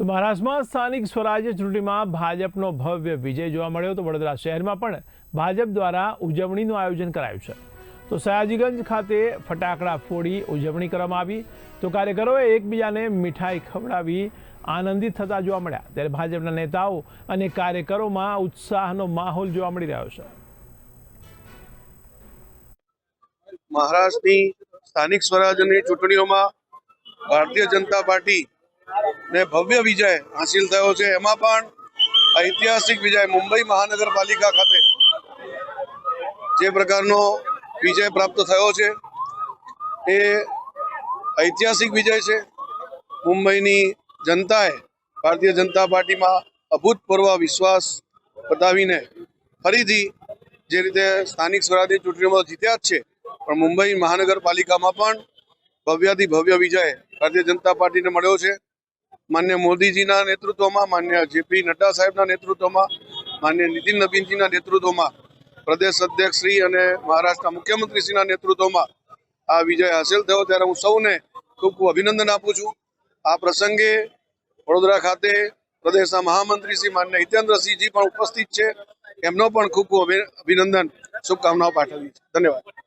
તો મહારાષ્ટ્રમાં સ્થાનિક સ્વરાજ્ય ચૂંટણીમાં ભાજપનો ભવ્ય વિજય જોવા મળ્યો તો વડોદરા શહેરમાં પણ ભાજપ દ્વારા ઉજવણીનું આયોજન કરાયું છે. તો સયાજીગંજ ખાતે ફટાકડા ફોડી ઉજવણી કરવામાં આવી. તો કાર્યકરોએ એકબીજાને મીઠાઈ ખવડાવી આનંદિત થતા જોવા મળ્યા. ત્યારે ભાજપના નેતાઓ અને કાર્યકરોમાં ઉત્સાહનો માહોલ જોવા મળી રહ્યો છે. મહારાષ્ટ્રની સ્થાનિક સ્વરાજ્યની ચૂંટણીઓમાં ભારતીય જનતા પાર્ટી ને ભવ્ય વિજય હાંસિલ થયો છે. એમાં પણ ઐતિહાસિક વિજય મુંબઈ મહાનગરપાલિકા ખાતે જે પ્રકારનો વિજય પ્રાપ્ત થયો છે, એ ઐતિહાસિક વિજય છે. મુંબઈની જનતાએ ભારતીય જનતા પાર્ટીમાં અભૂતપૂર્વ વિશ્વાસ બતાવીને ફરીથી જે રીતે સ્થાનિક સ્વરાજની ચૂંટણીમાં જીત્યા જ છે, પણ મુંબઈ મહાનગરપાલિકામાં પણ ભવ્યાથી ભવ્ય વિજય ભારતીય જનતા પાર્ટીને મળ્યો છે. માન્ય મોદીજીના નેતૃત્વમાં, માન્ય જેપી નડ્ડા સાહેબના નેતૃત્વમાં, માન્ય નીતિન નવીનજીના નેતૃત્વમાં, પ્રદેશ અધ્યક્ષ શ્રી અને મહારાષ્ટ્રના મુખ્યમંત્રીશ્રીના નેતૃત્વમાં આ વિજય હાંસલ થયો. ત્યારે હું સૌને ખૂબ ખૂબ અભિનંદન આપું છું. આ પ્રસંગે વડોદરા ખાતે પ્રદેશના મહામંત્રી શ્રી માન્ય હિતેન્દ્રસિંહજી પણ ઉપસ્થિત છે. એમનો પણ ખૂબ ખૂબ અભિ- અભિનંદન. શુભકામનાઓ પાઠવી છે ધન્યવાદ.